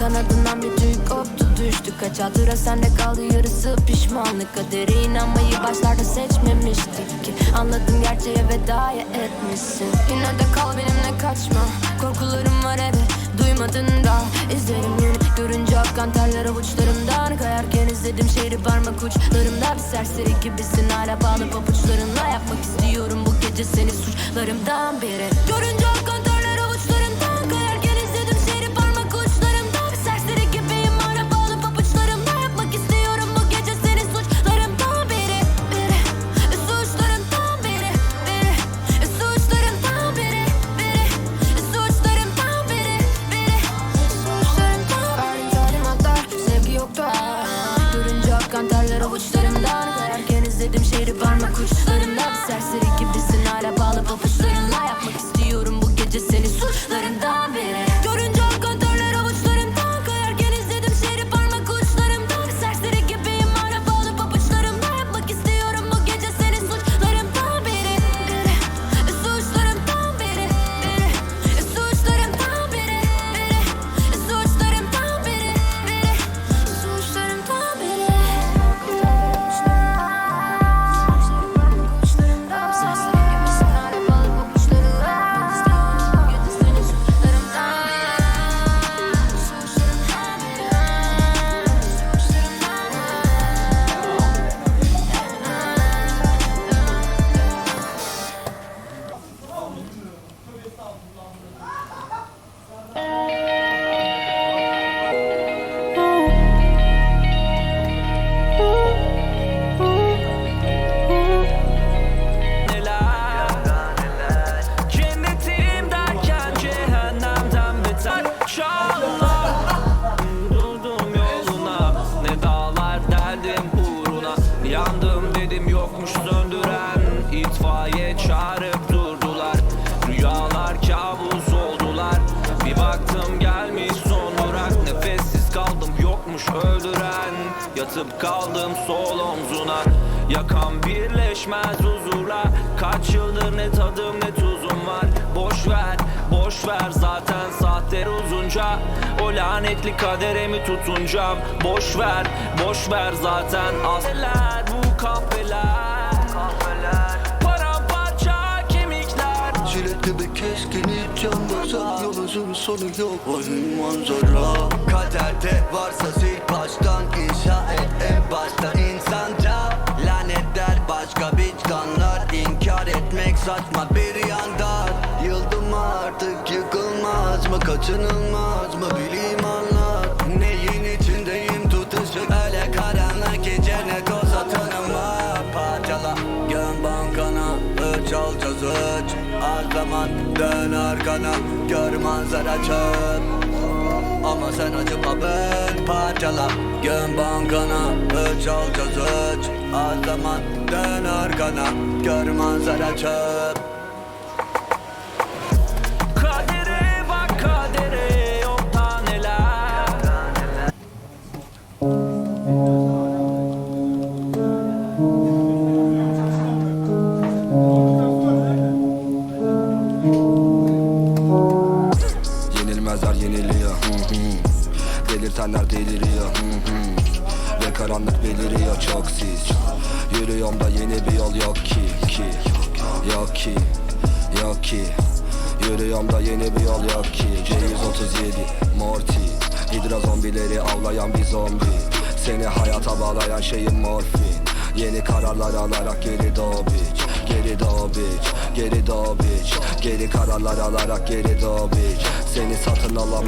Kanadından bir tüy koptu düştü Kaç hatıra sende kaldı yarısı pişmanlık. Kadere inanmayı başlarda seçmemiştik ki. Anladım gerçeğe vedaya etmişsin. Yine de kal benimle kaçma. Korkularım var evet duymadın da. İzlerim yeni görünce akan terler avuçlarımdan Kayarken izledim şehri parmak uçlarımda. Bir serseri gibisin hala bağlı pabuçlarınla Yapmak istiyorum bu gece seni suçlarımdan biri Görünce İzledim şehri parmak uçlarımda Bir serseri Yatıp kaldım sol omzuna. Yakan birleşmez huzurla Kaç yıldır ne tadım ne tuzum var. Boş ver, boş ver. Zaten saatler uzunca. O lanetli kadere mi tutunacağım Boş ver, boş ver. Zaten asler bu kahveler Paramparça kemikler. Jiletli bir keskinlik can basar Yolun sonu yok. Oyun manzara. Kaderde varsa sil baştan saçma bir yandan. Yıldım artık yıkılmaz mı kaçınılmaz mı bileyim anlat Neyin içindeyim tutuşuk öyle karanlık gecene koza tanıma Parçala. Göm bankana Ölç alacağız ölç Az zaman dön arkana Gör manzara çöp. Ama sen acıma böl Parçala. Göm bankana Ölç alacağız ölç Az zaman dön arkana Gör manzara çöp. Kadere bak kadere yok taneler. Yenilmezler yeniliyor. Delirtenler deliriyor Ve karanlık beliriyor çok sis. Yürüyorum da yeni bir yol yok ki ki Yok ki Yok ki. Yürüyorum da yeni bir yol yok ki. C137 Morty. Hidra zombileri avlayan bir zombi. Seni hayata bağlayan şeyin morfin. Yeni kararlar alarak geri doğ Geri doğ Geri doğ bitch. Geri kararlar alarak geri doğ Seni satın alamam